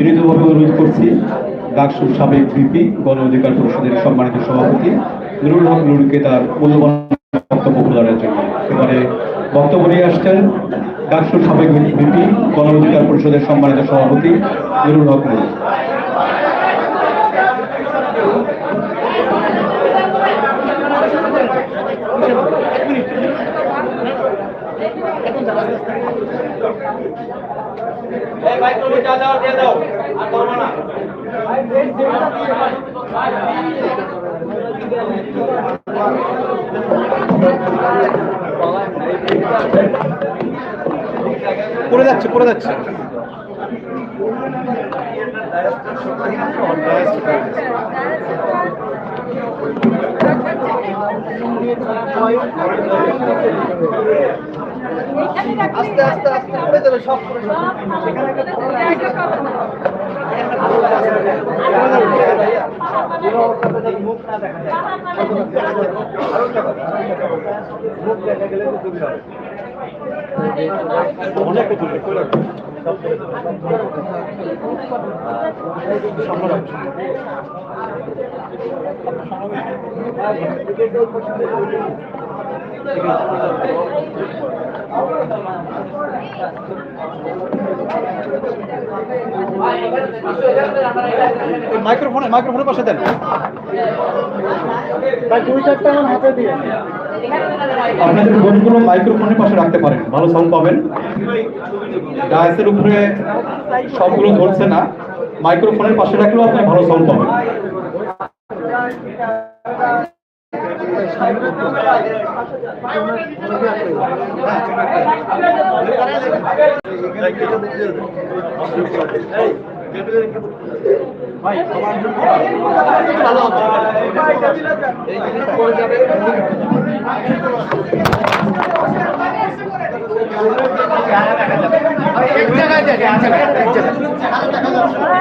বিনীতভাবে অনুরোধ করছি ডাকসুর সাবেক ভিপি, গণ অধিকার পরিষদের সম্মানিত সভাপতি নুরুল হক নুরুলকে তার মূল্যবান বক্তব্য প্রদানের জন্য। এবারে বক্তব্য নিয়ে আসছেন ডাকসুর সাবেক ভিপি, গণ অধিকার পরিষদের সম্মানিত সভাপতি নুরুল হক নুরু পড়ে যাচ্ছে পড়ে যাচ্ছে। আস্তে আস্তে আস্তে পড়ে যাবে সব পড়ে অনেক চলে আসবে। সব চলে যাবে, সব চলে যাবে। সামনে রাখো। মাইক্রোফোনে মাইক্রোফোনের পাশে দেন আপনাদের ফোনগুলো মাইক্রোফোনের পাশে রাখতে পারেন ভালো সাউন্ড পাবেন ডায়াসের উপরে সবগুলো ধরছে না মাইক্রোফোনের পাশে রাখলেও আপনি ভালো সাউন্ড পাবেন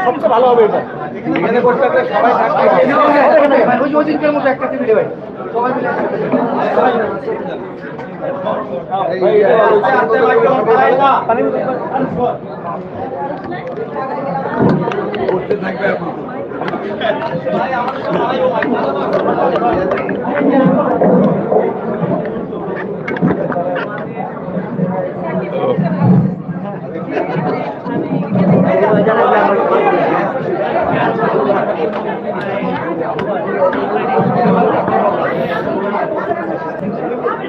সবচেয়ে ভালো হবে এটা। এখানে থাকলে সবাই থাকবে ওই ওই দিনকের মধ্যে একটা টেবিলে ভাই সবাই মিলে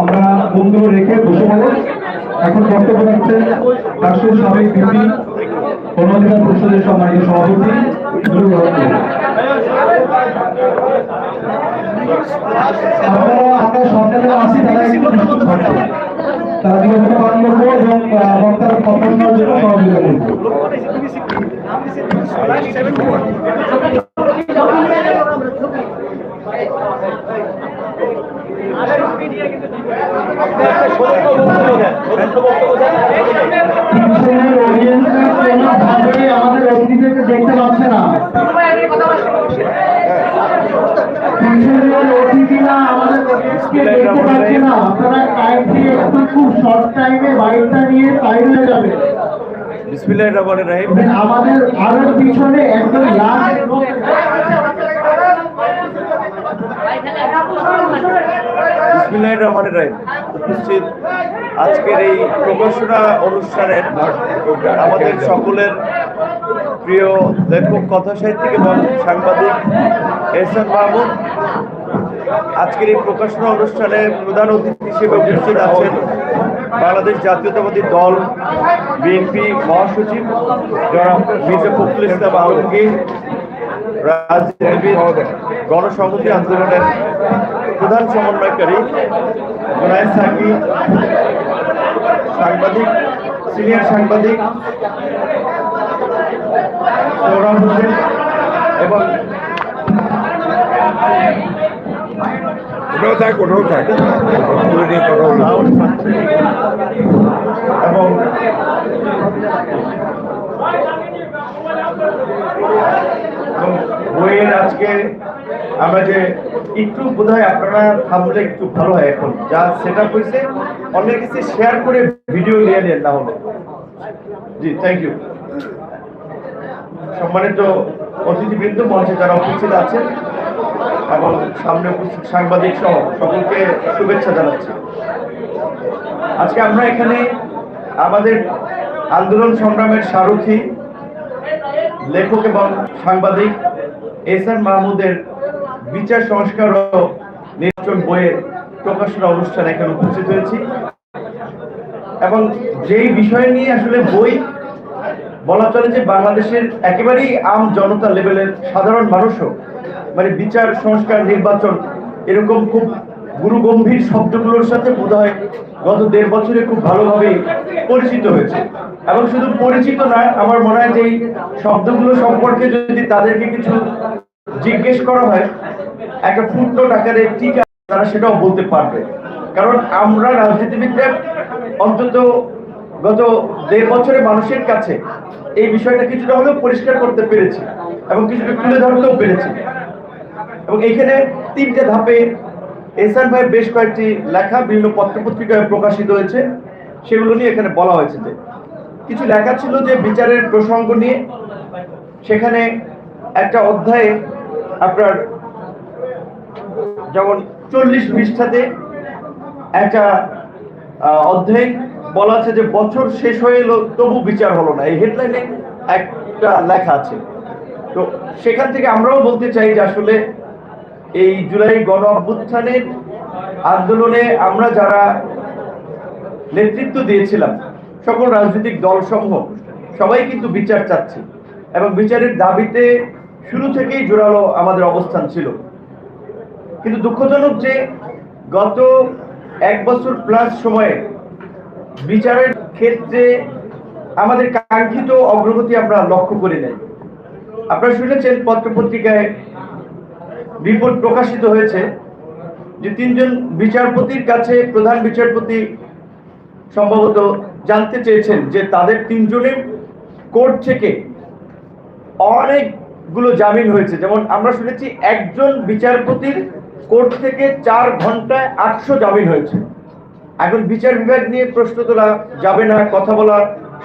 আমরা বন্ধু রেখে বসে পড়ো। এখন বক্তব্য রাখছেন রাষ্ট্রের সাবেক বিপি গণঅধিকার পরিষদের সম্মানিত সভাপতি আমরা সরকারের আছি তারা একটু তারা করব এবং বক্তার প্রফেশনাল জন্য সহযোগিতা করব। আমাদের অতিথিদেরকে না অতিথিরা আমাদের দেখতে পাচ্ছে না। আপনারা কাইন্ডলি একটু খুব শর্ট টাইমে বাইকটা নিয়ে বাইরে যাবে। বিসমিল্লাহির রহমানির রহিম। আমাদের আরও পিছনে একদম লাস্ট বিসমিল্লাহির রহমানির রহিম। উপস্থিত আজকের এই প্রকাশনা অনুষ্ঠানের আমাদের সকলের প্রিয় লেখক কথা সাহিত্যিক এবং সাংবাদিক এহসান মাহমুদ। আজকের এই প্রকাশনা অনুষ্ঠানে প্রধান অতিথি হিসেবে উপস্থিত আছেন বাংলাদেশ জাতীয়তাবাদী দল বিএনপি মহাসচিব জনাব মির্জা ফখরুল ইসলাম আলমগীর গণসংহতি আন্দোলনের প্রধান সমন্বয়কারী, জোনায়েদ সাকি, সাংবাদিক, সিনিয়র সাংবাদিক সৌরভ এবং ওটাও থাক ওটাও থাক। কথা এবং বইয়ের আজকে আমরা যে একটু বোধহয় আপনারা থামলে একটু ভালো হয় এখন। যা আপ হয়েছে, অনেক কিছু শেয়ার করে ভিডিও নিয়ে নেন জি থ্যাংক ইউ সম্মানিত অতিথিবৃন্দ, মঞ্চে যারা উপস্থিত আছেন এবং সামনে উপস্থিত সাংবাদিক সহ সকলকে শুভেচ্ছা জানাচ্ছি। আজকে আমরা এখানে আমাদের আন্দোলন সংগ্রামের সারথী, লেখক এবং সাংবাদিক এস এন মাহমুদের বিচার সংস্কার ও নির্বাচন বইয়ের প্রকাশনা অনুষ্ঠানে এখানে উপস্থিত হয়েছি। এবং যেই বিষয় নিয়ে আসলে বই বলা চলে যে বাংলাদেশের একেবারেই আম জনতা লেভেলের সাধারণ মানুষও মানে বিচার, সংস্কার, নির্বাচন এরকম খুব গুরুগম্ভীর শব্দগুলোর সাথে বোধ হয় গত দেড় বছরে খুব ভালোভাবে পরিচিত হয়েছে। এবং শুধু পরিচিত নয়, আমার মনে হয় যে শব্দগুলো সম্পর্কে যদি তাদেরকে কিছু জিজ্ঞেস করা হয়, একটা ফুটনোট আকারে আছে তারা সেটাও বলতে পারবে। কারণ আমরা রাজনীতিবিদরা অন্তত গত দেড় বছরে মানুষের কাছে এই বিষয়টা কিছুটা হলেও পরিষ্কার করতে পেরেছি এবং কিছুটা তুলে ধরতেও পেরেছি। এবং এখানে তিনটে ধাপে এসআর ভাই বেশ কয়েকটি লেখা, বিভিন্ন পত্রপত্রিকায় প্রকাশিত হয়েছে। সেগুলো নিয়ে এখানে বলা হয়েছে যে, কিছু লেখা ছিল যে বিচারের প্রসঙ্গ নিয়ে। সেখানে একটা অধ্যায়ে আপনার যেমন চল্লিশ পৃষ্ঠাতে একটা অধ্যায় বলা আছে যে, বছর শেষ হয়ে এলো, তবু বিচার হলো না। এই হেডলাইনে একটা লেখা আছে। তো সেখান থেকে আমরাও বলতে চাই যে, আসলে এই জুলাই গণ অভ্যুত্থানের আন্দোলনে আমরা যারা নেতৃত্ব দিয়েছিলাম, সকল রাজনৈতিক দল দলসমূহ, সবাই কিন্তু বিচার চাচ্ছে এবং বিচারের দাবিতে শুরু থেকেই জোরালো আমাদের অবস্থান ছিল। কিন্তু দুঃখজনক যে গত এক বছর প্লাস সময়ে বিচারের ক্ষেত্রে আমাদের কাঙ্ক্ষিত অগ্রগতি আমরা লক্ষ্য করে নাই। আপনারা শুনেছেন পত্রপত্রিকায় রিপোর্ট প্রকাশিত হয়েছে যে তিনজন বিচারপতির কাছে প্রধান বিচারপতি সম্ভবত জানতে চেয়েছেন যে তাদের তিনজনের কোর্ট থেকে অনেকগুলো জামিন হয়েছে। যেমন আমরা শুনেছি একজন বিচারপতির কোর্ট থেকে চার ঘন্টায় আটশো জামিন হয়েছে। এখন বিচার বিভাগ নিয়ে প্রশ্ন তোলা যাবে না, কথা বলা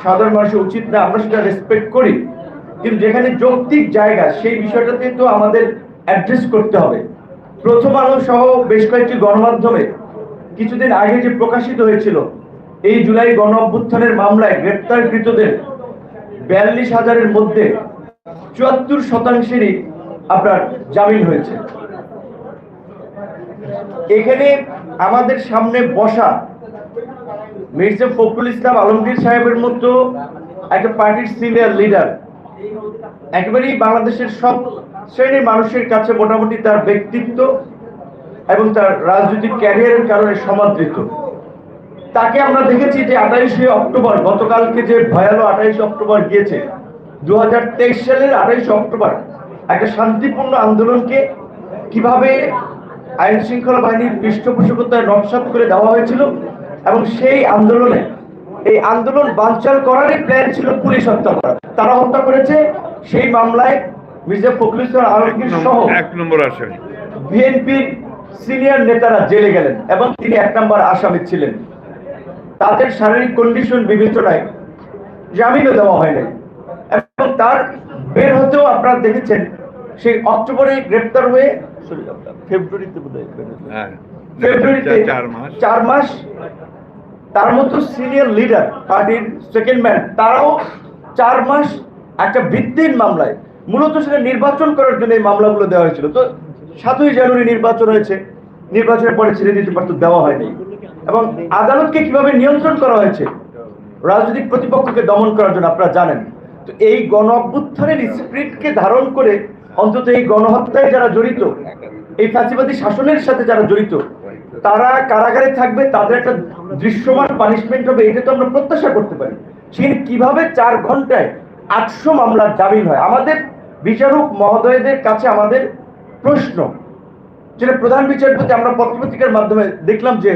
সাধারণ মানুষের উচিত না, আমরা সেটা রেসপেক্ট করি। কিন্তু যেখানে যৌক্তিক জায়গা, সেই বিষয়টাতে তো আমাদের অ্যাড্রেস করতে হবে। প্রথম আলো সহ বেশ কয়েকটি গণমাধ্যমে কিছুদিন আগে যে প্রকাশিত হয়েছিল, এই জুলাই গণ অভ্যুত্থানের মামলায় গ্রেপ্তারকৃতদের বিয়াল্লিশ হাজারের মধ্যে চুয়াত্তর শতাংশেরই আপনার জামিন হয়েছে। এখানে আমাদের সামনে বসা মির্জা ফখরুল ইসলাম আলমগীর সাহেবের মতো একটা পার্টির সিনিয়র লিডার একেবারেই বাংলাদেশের সব শ্রেণির মানুষের কাছে মোটামুটি তার ব্যক্তিত্ব এবং তার রাজনৈতিক ক্যারিয়ারের কারণে সমাদৃত। তাকে আমরা দেখেছি যে আঠাইশে অক্টোবর, গতকালকে যে ভয়ালো আঠাইশে অক্টোবর গিয়েছে দু হাজার তেইশ সালের আঠাইশে অক্টোবর, একটা শান্তিপূর্ণ আন্দোলনকে কীভাবে আইন শৃঙ্খলা বাহিনীর পৃষ্ঠপোষকতায় নকশাপ করে দেওয়া হয়েছিল এবং সেই আন্দোলনে, এই আন্দোলন বানচাল করারই প্ল্যান ছিল পুলিশ হত্যা করা তারা হত্যা করেছে, সেই মামলায় মির্জা ফখরুল ইসলাম আলমগীর সহ এক নম্বর আসেন। বিএনপির সিনিয়র নেতারা জেলে গেলেন এবং তিনি এক নম্বর আসামি ছিলেন। তাদের শারীরিক কন্ডিশন বিবেচনায় জামিনও দেওয়া হয় নাই। এবং তার বের হতেও আপনারা দেখেছেন সেই অক্টোবরে গ্রেপ্তার হয়ে ফেব্রুয়ারিতে বোধহয়। হ্যাঁ ফেব্রুয়ারিতে চার- মাস। তার মতো সিনিয়র লিডার পার্টির সেকেন্ড ম্যান তারাও চার মাস একটা ভিত্তির মামলায় মূলত সেটা নির্বাচন করার জন্য এই মামলাগুলো দেওয়া হয়েছিল। তো সাতই জানুয়ারি নির্বাচন হয়েছে। নির্বাচনের পরে ছেড়ে দিতে পারতো দেওয়া হয়নি। এবং আদালতকে কীভাবে নিয়ন্ত্রণ করা হয়েছে, রাজনৈতিক প্রতিপক্ষকে দমন করার জন্য আপনারা জানেন। তো এই গণ অভ্যুত্থানের স্পিরিটকে ধারণ করে অন্তত এই গণহত্যায় যারা জড়িত, এই ফ্যাসিবাদী শাসনের সাথে যারা জড়িত, তারা কারাগারে থাকবে, তাদের একটা দৃশ্যমান পানিশমেন্ট হবে, এটা তো আমরা প্রত্যাশা করতে পারি। সেখানে কীভাবে চার ঘন্টায় আটশো মামলার জামিন হয়? আমাদের বিচারক মহোদয়দের কাছে আমাদের প্রশ্ন। যেটা প্রধান বিচারপতি আমরা পত্রপত্রিকার মাধ্যমে দেখলাম যে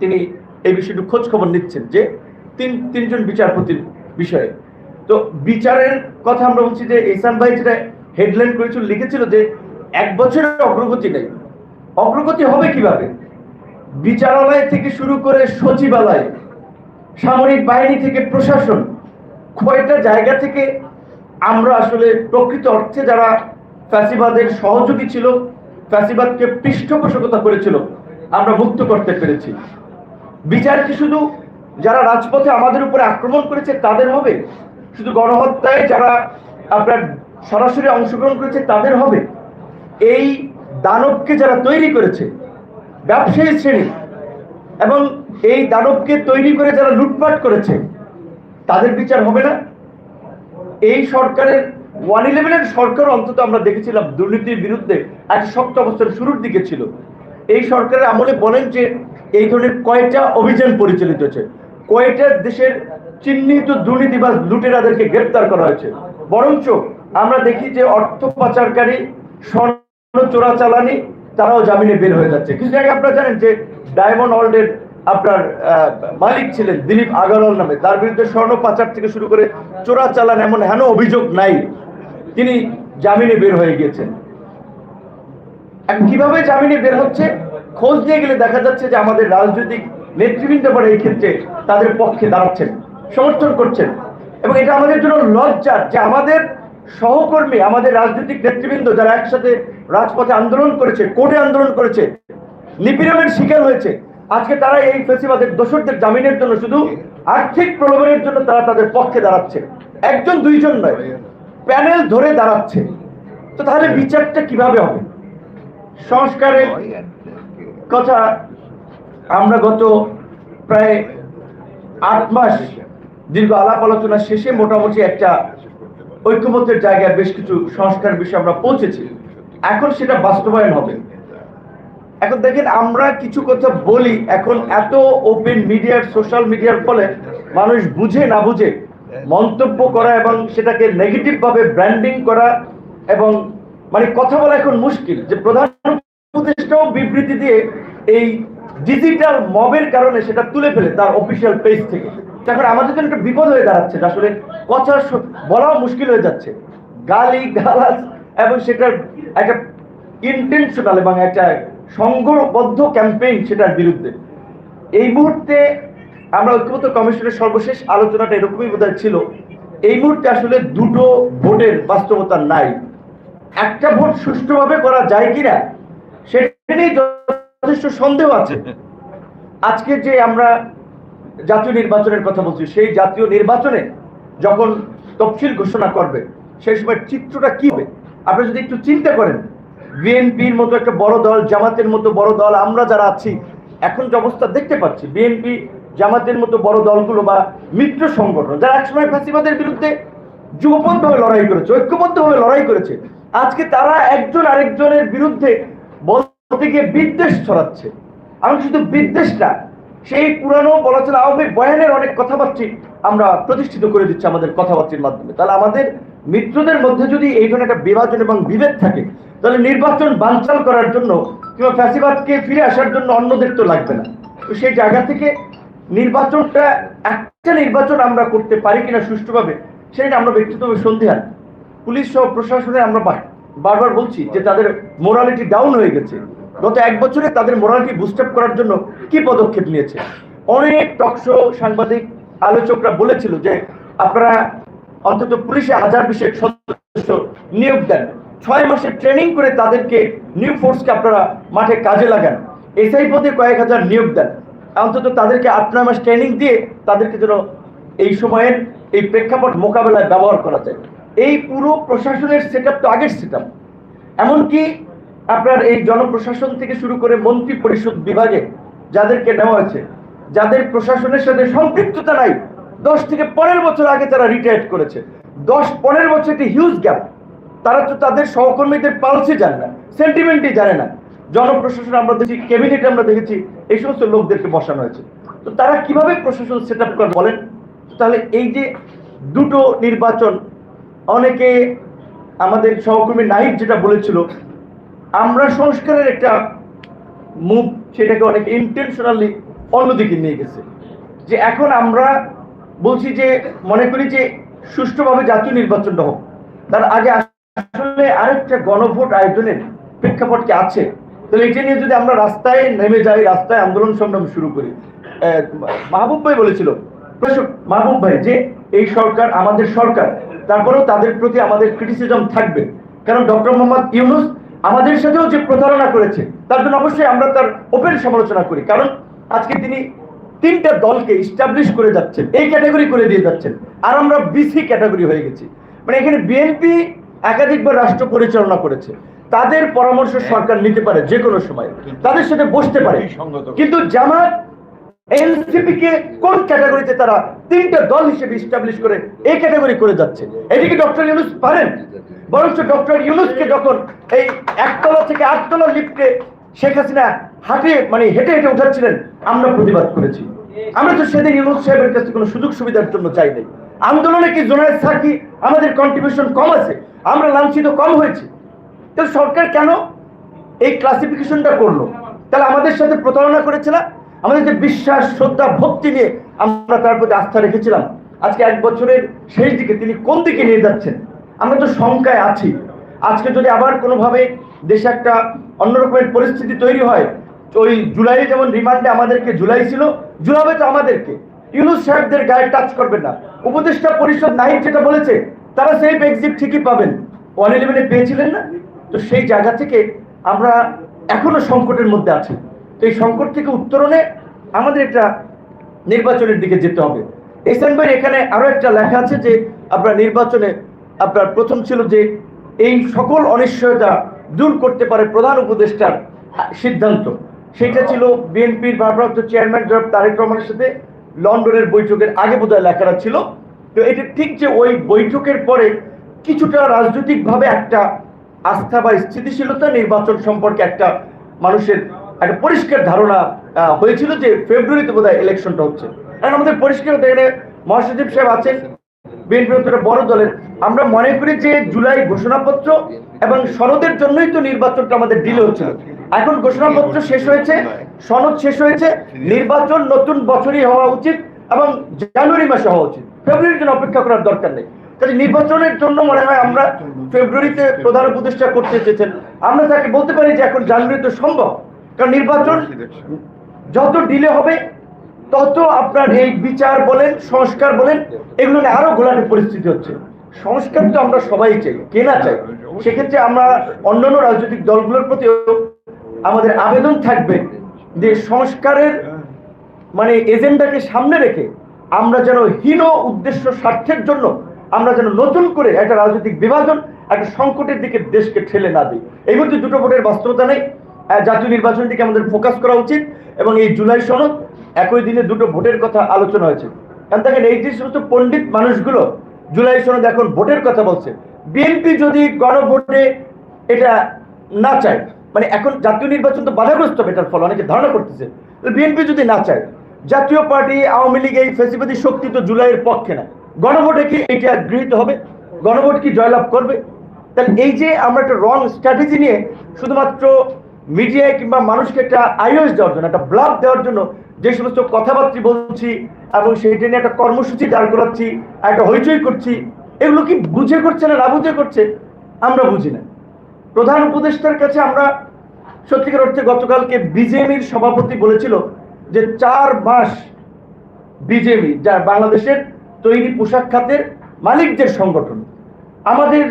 তিনি এই বিষয়টি খোঁজ খবর নিচ্ছেন যে তিন, তিনজন বিচারপতির বিষয়ে। তো বিচারের কথা আমরা বলছি যে ইসান ভাই যেটা হেডলাইন করেছিল, লিখেছিল যে এক বছরের অগ্রগতি নেই। অগ্রগতি হবে কীভাবে? বিচারালয় থেকে শুরু করে সচিবালয়, সামরিক বাহিনী থেকে প্রশাসন, কয়টা জায়গা থেকে আমরা আসলে প্রকৃত অর্থে যারা ফ্যাসিবাদের সহযোগী ছিল, ফ্যাসিবাদকে পৃষ্ঠপোষকতা করেছিল, আমরা মুক্ত করতে পেরেছি। বিচার কি শুধু যারা রাজপথে আমাদের উপরে আক্রমণ করেছে তাদের হবে? শুধু গণহত্যায় যারা আপনার সরাসরি অংশগ্রহণ করেছে তাদের হবে? এই দানবকে যারা তৈরি করেছে, ব্যবসায়ী শ্রেণি, এবং এই দানবকে তৈরি করে যারা লুটপাট করেছে, তাদের বিচার হবে না? এই সরকারের ওয়ান ইলেভেনের সরকার অন্তত আমরা দেখেছিলাম দুর্নীতির বিরুদ্ধে একটা শক্ত অবস্থার শুরুর দিকে ছিল। এই সরকারের আমলে বলেন যে এই ধরনের কয়টা অভিযান পরিচালিত হয়েছে। কয়টা দেশের চিহ্নিত দুর্নীতিবাজ লুটেরাদেরকে গ্রেপ্তার করা হয়েছে। বরঞ্চ আমরা দেখি যে অর্থ পাচারকারী, স্বর্ণ চোরাচালানি, তারাও জামিনে বের হয়ে যাচ্ছে। কিছু জায়গায় আপনারা জানেন যে ডায়মন্ড ওয়ার্ল্ডের আপনার মালিক ছিলেন দিলীপ আগারওয়াল নামে। তার বিরুদ্ধে স্বর্ণ পাচার থেকে শুরু করে চোরা চালান এমন হেন অভিযোগ নাই। তিনি জামিনে বের হয়ে গিয়েছেন। কীভাবে জামিনে বের হচ্ছে? খোঁজ নিয়ে গেলে দেখা যাচ্ছে যে আমাদের রাজনৈতিক নেতৃবৃন্দ পরে এই ক্ষেত্রে তাদের পক্ষে দাঁড়াচ্ছেন, সমর্থন করছেন। এবং এটা আমাদের জন্য লজ্জার যে আমাদের সহকর্মী, আমাদের রাজনৈতিক নেতৃবৃন্দ যারা একসাথে রাজপথে আন্দোলন করেছে, কোর্টে আন্দোলন করেছে, নিপীড়নের শিকার হয়েছে আজকে তারা এই ফেসিবাদের দোষরদের জামিনের জন্য শুধু আর্থিক প্রলোভনের জন্য তারা তাদের পক্ষে দাঁড়াচ্ছে। একজন, দুইজন নয়, প্যানেল ধরে দাঁড়াচ্ছে। তো তাহলে বিচারটা কীভাবে হবে? সংস্কারের কথা আমরা গত প্রায় আট মাস দীর্ঘ আলাপ আলোচনা শেষে মোটামুটি একটা ঐক্যমত্যের জায়গায় বেশ কিছু সংস্কার বিষয়ে আমরা পৌঁছেছি। এখন সেটা বাস্তবায়ন হবে। এখন দেখেন আমরা কিছু কথা বলি, এখন এত ওপেন মিডিয়ার সোশ্যাল মিডিয়ার ফলে মানুষ বুঝে না বুঝে মন্তব্য করা এবং সেটাকে নেগেটিভ ভাবে ব্র্যান্ডিং করা এবং মানে কথা বলা এখন মুশকিল যে প্রধান উপদেষ্টাও বিবৃতি দিয়ে এই ডিজিটাল মবের কারণে সেটা তুলে ফেলে তার অফিসিয়াল পেজ থেকে। এখন আমাদের জন্য একটা বিপদ হয়ে দাঁড়াচ্ছে আসলে কথা বলাও মুশকিল হয়ে যাচ্ছে। গালি, গালাজ এবং সেটার একটা ইন্টেনশনাল এবং একটা সংঘবদ্ধ ক্যাম্পেইন সেটার বিরুদ্ধে। এই মুহূর্তে আমরা ঐক্যবদ্ধ কমিশনের সর্বশেষ আলোচনাটা এরকমই বোধ ছিল। এই মুহূর্তে আসলে দুটো ভোটের বাস্তবতা নাই। একটা ভোট সুষ্ঠুভাবে করা যায় কিনা সেটা নিয়ে যথেষ্ট সন্দেহ আছে। আজকে যে আমরা জাতীয় নির্বাচনের কথা বলছি, সেই জাতীয় নির্বাচনে যখন তফসিল ঘোষণা করবে, সেই সময় চিত্রটা কি হবে? আপনি যদি একটু চিন্তা করেন বিএনপির মতো একটা বড় দল, জামাতের মতো বড় দল আমরা যারা আছি, এখন যে অবস্থা দেখতে পাচ্ছি, বিএনপি, জামাতের মতো বড় দলগুলো বা মিত্র সংগঠন যারা একসময় ফাঁসিবাদের বিরুদ্ধে যুগপন্থভাবে লড়াই করেছে, ঐক্যবদ্ধভাবে লড়াই করেছে, আজকে তারা একজন আরেকজনের বিরুদ্ধে বলতে গিয়ে বিদ্বেষ ছড়াচ্ছে। আমি শুধু বিদ্বেষ না, সেই পুরানো বলা চলে আওয়ামী বয়ানের অনেক কথাবার্তি আমরা প্রতিষ্ঠিত করে দিচ্ছি আমাদের কথাবার্তার মাধ্যমে। তাহলে আমাদের মিত্রদের মধ্যে যদি এই ধরনের একটা বিভাজন এবং বিভেদ থাকে তাহলে নির্বাচন বানচাল করার জন্য কিংবা ফ্যাসিবাদকে ফিরে আসার জন্য অন্যদের তো লাগবে না। তো সেই জায়গা থেকে নির্বাচনটা একটা নির্বাচন আমরা করতে পারি কিনা সুষ্ঠুভাবে, সেটা আমরা ব্যক্তিগতভাবে সন্দেহান পুলিশ সহ প্রশাসনে আমরা বারবার বলছি যে তাদের মোরালিটি ডাউন হয়ে গেছে। গত এক বছরে তাদের মোরালিটি বুস্ট আপ করার জন্য কি পদক্ষেপ নিয়েছে? অনেক টকশো সাংবাদিক, আলোচকরা বলেছিল যে আপনারা অন্তত পুলিশে হাজার বিশেক সদস্য নিয়োগ দেন। ছয় মাসের ট্রেনিং করে তাদেরকে নিউ ফোর্সকে আপনারা মাঠে কাজে লাগান। এসআই পদে কয়েক হাজার নিয়োগ দেন। অন্তত তাদেরকে আট নয় মাস ট্রেনিং দিয়ে তাদেরকে যেন এই সময়ের এই প্রেক্ষাপট মোকাবেলায় ব্যবহার করা যায়। এই পুরো প্রশাসনের সেট তো আগের সেট আপ এমনকি আপনার এই জনপ্রশাসন থেকে শুরু করে মন্ত্রী পরিষদ বিভাগে যাদেরকে নেওয়া হয়েছে, যাদের প্রশাসনের সাথে সম্পৃক্ততা নাই, দশ থেকে পনেরো বছর আগে তারা রিটায়ার করেছে। দশ পনেরো বছর একটি হিউজ গ্যাপ তারা তো তাদের সহকর্মীদের পালসে জানে না সেন্টিমেন্টই জানে না। জনপ্রশাসন আমরা দেখি ক্যাবিনেটে আমরা দেখেছি, এই সমস্ত লোকদেরকে বসানো হয়েছে। তো তারা কীভাবে প্রশাসন সেট আপ করে বলেন? তাহলে এই যে দুটো নির্বাচন, অনেকে আমাদের সহকর্মী নাহিদ যেটা বলেছিল, আমরা সংস্কারের একটা মুভ সেটাকে অনেক ইন্টেনশনালি অন্যদিকে নিয়ে গেছে। যে এখন আমরা বলছি যে, মনে করি যে সুষ্ঠুভাবে জাতীয় নির্বাচনটা হোক। তার আগে আসলে আরেকটা গণভোট আয়োজনের প্রেক্ষাপট কি আছে? তাহলে এটা নিয়ে যদি আমরা রাস্তায় নেমে যাই, রাস্তায় আন্দোলন সংগ্রাম শুরু করি মাহবুব ভাই বলেছিল মাহবুব ভাই, যে এই সরকার আমাদের সরকার, তারপরেও তাদের প্রতি আমাদের ক্রিটিসিজম থাকবে। কারণ ডক্টর মোহাম্মদ ইউনুস আমাদের সাথেও যে প্রতারণা করেছে, তার জন্য অবশ্যই আমরা তার ওপেন সমালোচনা করি। কারণ আজকে তিনি তিনটা দলকে ইস্টাবলিশ করে যাচ্ছেন, এই ক্যাটাগরি করে দিয়ে যাচ্ছেন। আর আমরা বিসি ক্যাটাগরি হয়ে গেছি। মানে এখানে বিএনপি একাধিকবার রাষ্ট্র পরিচালনা করেছে। তাদের পরামর্শ সরকার নিতে পারে যে কোনো সময়। তাদের সাথে বসতে পারে। কিন্তু জামাত এনসিপি কে কোন ক্যাটাগরিতে তারা তিনটা দল হিসেবে ইস্টাবলিশ করে এই ক্যাটাগরি করে যাচ্ছে? এদিকে ডক্টর ইউনুস পারেন? বরঞ্চ ডক্টর ইউনুসকে যখন এই একতলা থেকে আটতলা লিফটে শেখ হাসিনা হাঁটে মানে হেঁটে হেঁটে উঠাচ্ছিলেন আমরা প্রতিবাদ করেছি। আমরা তো সেদিন ইউনুস সাহেবের কাছে কোনো সুযোগ সুবিধার জন্য চাই নাই। আন্দোলনে কি জোনায়েদ সাকি আমাদের কন্ট্রিবিউশন কম আছে? আমরা লাঞ্ছিত কম হয়েছে। তাহলে সরকার কেন এই ক্লাসিফিকেশনটা করল? তাহলে আমাদের সাথে প্রতারণা করেছিল? আমাদের যে বিশ্বাস, শ্রদ্ধা, ভক্তি নিয়ে আমরা তার প্রতি আস্থা রেখেছিলাম। আজকে এক বছরের শেষ দিকে তিনি কোন দিকে নিয়ে যাচ্ছেন? আমরা তো শঙ্কায় আছি। আজকে যদি আবার কোনোভাবে দেশে একটা অন্যরকমের পরিস্থিতি তৈরি হয় ওই জুলাই যেমন রিমান্ডে আমাদেরকে জুলাই ছিল, জুলাবে তো আমাদেরকে। ইউনুস সাহেবদের গায়ে টাচ করবেন না। উপদেষ্টা পরিষদ নাহিদ যেটা বলেছে তারা সেফ এক্সিট ঠিকই পাবেন। ওয়ান ইলেভেনে পেয়েছিলেন না? তো সেই জায়গা থেকে আমরা এখনও সংকটের মধ্যে আছি। তো এই সংকট থেকে উত্তরণে আমাদের একটা নির্বাচনের দিকে যেতে হবে। এসএন ভাই এখানে আরও একটা লেখা আছে যে, আপনার নির্বাচনে আপনার প্রথম ছিল যে, এই সকল অনিশ্চয়তা দূর করতে পারে প্রধান উপদেষ্টার সিদ্ধান্ত। সেটা ছিল বিএনপির ভারপ্রাপ্ত চেয়ারম্যান জনাব তারেক রহমানের সাথে লন্ডনের বৈঠকের আগে বোধহয় লেখাটা ছিল। তো এটা ঠিক যে ওই বৈঠকের পরে কিছুটা রাজনৈতিকভাবে একটা আস্থা বা স্থিতিশীলতা নির্বাচন সম্পর্কে একটা মানুষের একটা পরিষ্কার ধারণা হয়েছিল যে ফেব্রুয়ারিতে বোধহয় ইলেকশনটা হচ্ছে। কারণ আমাদের পরিষ্কার হতে গেলে মহাসচিব সাহেব আছেন, বিএনপি বড় দলের। আমরা মনে করি যে জুলাই ঘোষণাপত্র এবং সনদের জন্যই তো নির্বাচনটা আমাদের ডিলে হচ্ছিল। এখন ঘোষণাপত্র শেষ হয়েছে, সনদ শেষ হয়েছে, নির্বাচন নতুন বছরই হওয়া উচিত। এবং জানুয়ারি মাসে হওয়া উচিত। ফেব্রুয়ারির জন্য অপেক্ষা করার দরকার নেই। কাজে নির্বাচনের জন্য মনে হয় আমরা ফেব্রুয়ারিতে প্রধান উপদেষ্টা করতে চেয়েছেন। আমরা তাকে বলতে পারি যে এখন জানুয়ারিতে সম্ভব। কারণ নির্বাচন যত ডিলে হবে, তত আপনার এই বিচার বলেন, সংস্কার বলেন, এগুলো নিয়ে আরও ঘোলাটে পরিস্থিতি হচ্ছে। সংস্কার তো আমরা সবাই চাই, কে না চাই? সেক্ষেত্রে আমরা অন্যান্য রাজনৈতিক দলগুলোর প্রতিও আমাদের আবেদন থাকবে যে সংস্কারের মানে এজেন্ডাকে সামনে রেখে আমরা যেন হীন উদ্দেশ্য স্বার্থের জন্য আমরা যেন নতুন করে একটা রাজনৈতিক বিভাজন, একটা সংকটের দিকে দেশকে ঠেলে না দিই। এই মুহূর্তে দুটো ভোটের বাস্তবতা নেই। জাতীয় নির্বাচনের দিকে আমাদের ফোকাস করা উচিত এবং এই জুলাই সনদ একই দিনে দুটো ভোটের কথা আলোচনা হয়েছে। কারণ দেখেন, এই যে সমস্ত পণ্ডিত মানুষগুলো জুলাই সনদ এখন ভোটের কথা বলছে। বিএনপি যদি গণভোটে এটা না চায় মানে এখন জাতীয় নির্বাচন তো বাধাগ্রস্ত হবে এটার ফলে, অনেকে ধারণা করতেছে। বিএনপি যদি না চায় জাতীয় পার্টি আওয়ামী লীগ এই ফেসিবাদী শক্তি তো জুলাইয়ের পক্ষে না। গণভোটে কি এটা গৃহীত হবে? গণভোট কি জয়লাভ করবে? তাহলে এই যে আমরা একটা রং স্ট্র্যাটেজি নিয়ে শুধুমাত্র মিডিয়ায় কিংবা মানুষকে একটা আইওএস দেওয়ার জন্য, একটা ব্লাব দেওয়ার জন্য যে সমস্ত কথাবার্তা বলছি এবং সেইটা নিয়ে একটা কর্মসূচি দাঁড় করাচ্ছি, একটা হইচই করছি, এগুলো কি বুঝে করছে না না বুঝে করছে? আমরা বুঝি না। প্রধান উপদেষ্টার কাছে আমরা সত্যিকার অর্থে গতকালকে বিজেপির সভাপতি বলেছিল যে চার মাস বিজেপি, যা বাংলাদেশের তৈরি পোশাক খাতের মালিকদের সংগঠন, আমাদের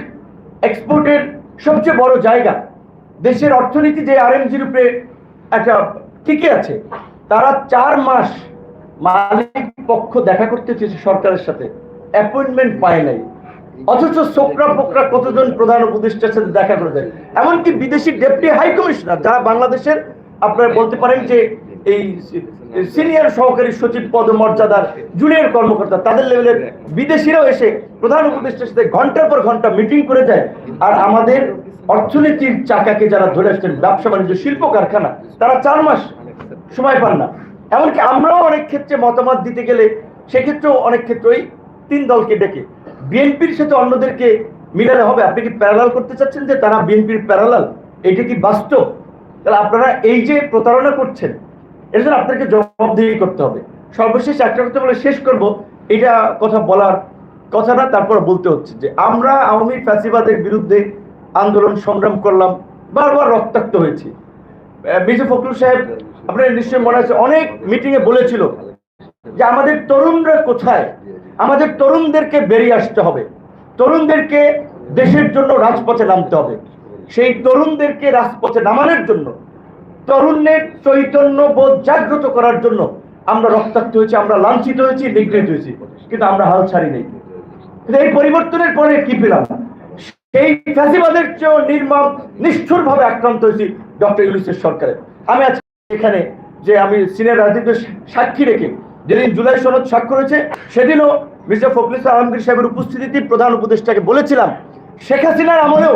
এক্সপোর্টের সবচেয়ে বড় জায়গা, দেশের অর্থনীতি যে আরএমজির উপরে একটা টিকে আছে, তারা চার মাস মালিক পক্ষ দেখা করতে চেয়েছে সরকারের সাথে অ্যাপয়েন্টমেন্ট পায় নাই। অথচ সোকরা পোকরা কতজন প্রধান উপদেষ্টার সাথে দেখা করে দেয়। এমনকি বিদেশি ডেপুটি হাই কমিশনার যারা বাংলাদেশের আপনারা বলতে পারেন যে এই সিনিয়র সহকারী সচিব পদমর্যাদার জুনিয়র কর্মকর্তা, তাদের লেভেলের বিদেশিরাও এসে প্রধান উপদেষ্টার সাথে ঘণ্টার পর ঘণ্টা মিটিং করে যায়। আর আমাদের অর্থনীতির চাকাকে যারা ধরে আসছেন, ব্যবসা বাণিজ্য, শিল্প কারখানা, তারা চার মাস সময় পান না। এমনকি আমরাও অনেক ক্ষেত্রে মতামত দিতে গেলে সেক্ষেত্রেও অনেক ক্ষেত্রে ওই তিন দলকে ডেকে। বিএনপির সাথে অন্যদেরকে মিলালে হবে। আপনি কি প্যারালাল করতে চাচ্ছেন যে তারা বিএনপির প্যারালাল এটা কি বাস্তব? তাহলে আপনারা এই যে প্রতারণা করছেন এর জন্য আপনাকে জবাবদিহি করতে হবে। সর্বশেষ একটা কথা বলে শেষ করব। এটা কথা বলার কথা না, তারপর বলতে হচ্ছে যে আমরা আওয়ামী ফ্যাসিবাদের বিরুদ্ধে আন্দোলন সংগ্রাম করলাম, বারবার রক্তাক্ত হয়েছি। মির্জা ফখরুল সাহেব, আপনার নিশ্চয়ই মনে আছে, অনেক মিটিং এ বলেছিল যে আমাদের তরুণরা কোথায়? আমাদের তরুণদেরকে বেরিয়ে আসতে হবে। তরুণদেরকে দেশের জন্য রাজপথে নামতে হবে। সেই তরুণদেরকে রাজপথে নামানোর জন্য তরুণের চৈতন্য বোধ জাগ্রত করার জন্য আমরা রক্তাক্ত হয়েছি, আমরা লাঞ্ছিত হয়েছি, নিগৃহীত হয়েছি। কিন্তু আমরা হাল ছাড়ি নেই। কিন্তু এই পরিবর্তনের পরে কি পেলাম? সেই ফ্যাসিবাদের চেয়েও নির্মম নিষ্ঠুর ভাবে আক্রান্ত হয়েছি ডক্টর ইউনুসের সরকারের আমি আজকে এখানে যে আমি সিনিয়র রাজনীতির সাক্ষী রেখে যেদিন জুলাই সনদ স্বাক্ষর হয়েছে, সেদিনও মির্জা ফখরুল আলমগীর সাহেবের উপস্থিতিতে প্রধান উপদেষ্টাকে বলেছিলাম, শেখ হাসিনার আমলেও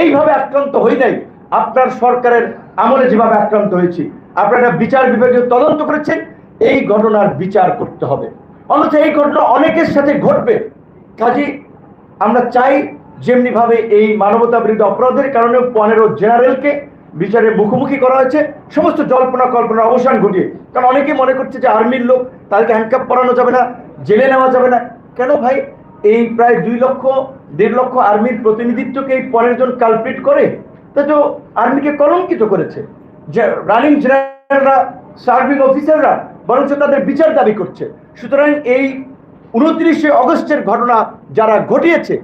এইভাবে আক্রান্ত হই নাই। আপনার সরকারের আমলে যেভাবে আক্রান্ত হয়েছি, আপনারা বিচার বিভাগীয় তদন্ত করেছেন, এই ঘটনার বিচার করতে হবে। অন্যথা এই ঘটনা অনেকের সাথে ঘটবে। কাজী আমরা চাই যেমনি ভাবে এই মানবতা বিরোধী অপরাধের কারণে পনেরো জেনারেলকে বিচারে মুখোমুখি করা হয়েছে, সমস্ত জল্পনা কল্পনার অবসান ঘটিয়ে। কারণ অনেকে মনে করছে যে আর্মির লোক, তাদেরকে হ্যান্ডকাপ পরানো যাবে না, জেলে নেওয়া যাবে না। কেন ভাই? এই প্রায় দুই লক্ষ, দেড় লক্ষ আর্মির প্রতিনিধিত্বকে এই পনেরো জন কালপিট করে? তো আর্মিকে কলঙ্কিত করেছে। যে রানিং জেনারেলরা, সার্ভিং অফিসাররা বরঞ্চ তাদের বিচার দাবি করছে। সুতরাং এই উনত্রিশে অগস্টের ঘটনা যারা ঘটিয়েছে,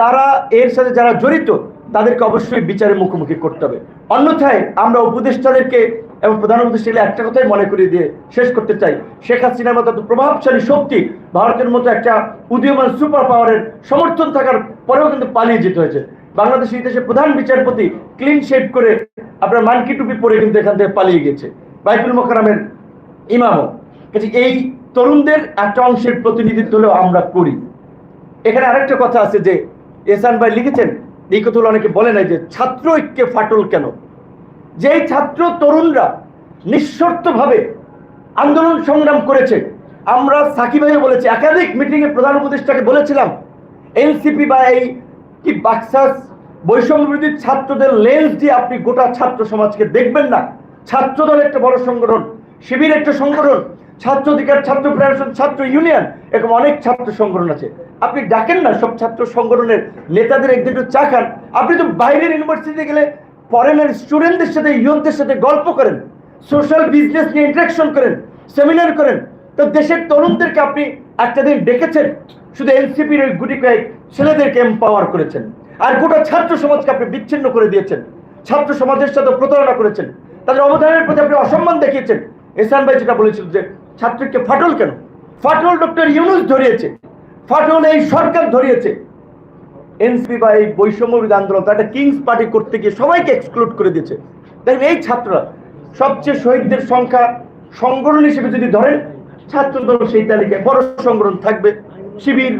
তারা এর সাথে যারা জড়িত, তাদেরকে অবশ্যই বিচারের মুখোমুখি করতে হবে। অন্যথায় আমরা উপদেষ্টাদেরকে এবং প্রধান উপদেষ্টা একটা কথাই মনে করিয়ে দিয়ে শেষ করতে চাই। শেখ হাসিনার মতো প্রভাবশালী শক্তি ভারতের মতো একটা উদীয়মান সুপার পাওয়ারের সমর্থন থাকার পরেও কিন্তু পালিয়ে যেতে হয়েছে। বাংলাদেশ ইতিহাসে প্রধান বিচারপতি ক্লিন শেভ করে আপনার মানকি টুপি পরে কিন্তু এখান থেকে পালিয়ে গেছে। বাইতুল মোকারামের ইমামও। এই তরুণদের একটা অংশের প্রতিনিধিত্ব হলেও আমরা করি। এখানে আরেকটা কথা আছে যে এসান ভাই লিখেছেন, এই কথাগুলো অনেকে বলে নাই যে ছাত্র ঐক্যে ফাটল কেন? যেই ছাত্র তরুণরা নিঃশর্তভাবে আন্দোলন সংগ্রাম করেছে, আমরা সাকিব ভাইও বলেছি, একাধিক মিটিং এ প্রধান উপদেষ্টাকে বলেছিলাম, এনসিপি বা এই কি বাক্সাস বৈষম্য বিরোধী ছাত্রদের লেন্স দিয়ে আপনি গোটা ছাত্র সমাজকে দেখবেন না? ছাত্র দল একটা বড় সংগঠন, শিবির একটা সংগঠন, ছাত্র অধিকার, ছাত্র ফেডারেশন ছাত্র ইউনিয়ন এরকম অনেক ছাত্র সংগঠন আছে। আপনি ডাকেন না, সব ছাত্র সংগঠনের নেতাদের একদিন একটু চা খান। আপনি তো বাইরের ইউনিভার্সিটিতে গেলে ফরেনের স্টুডেন্টদের সাথে ইয়নদের সাথে গল্প করেন সোশ্যাল বিজনেস নিয়ে ইন্টারাকশন করেন সেমিনার করেন। তো দেশের তরুণদেরকে আপনি একটা দিন ডেকেছেন শুধু এনসিপির ওই গুটি কয়েক ছেলেদেরকে এম্পাওয়ার করেছেন। আর গোটা ছাত্র সমাজকে আপনি বিচ্ছিন্ন করে দিয়েছেন। ছাত্র সমাজের সাথে প্রতারণা করেছেন। তাদের অবদানের প্রতি আপনি অসম্মান দেখিয়েছেন। এসান ভাই যেটা বলেছিল যে, ছাত্রকে ফাটল কেন? ফাটল ডক্টর ইউনুস ধরিয়েছে। ফাটল এই সরকার ধরিয়েছে। এনসিপি বা এই বৈষম্য আন্দোলন একটা কিংস পার্টি করতে গিয়ে সবাইকে এক্সক্লুড করে দিয়েছে। দেখেন, এই ছাত্ররা সবচেয়ে শহীদদের সংখ্যা সংগঠন হিসেবে যদি ধরেন ছাত্র দল সেই তালিকায় বড় সংগঠন থাকবে। শিবির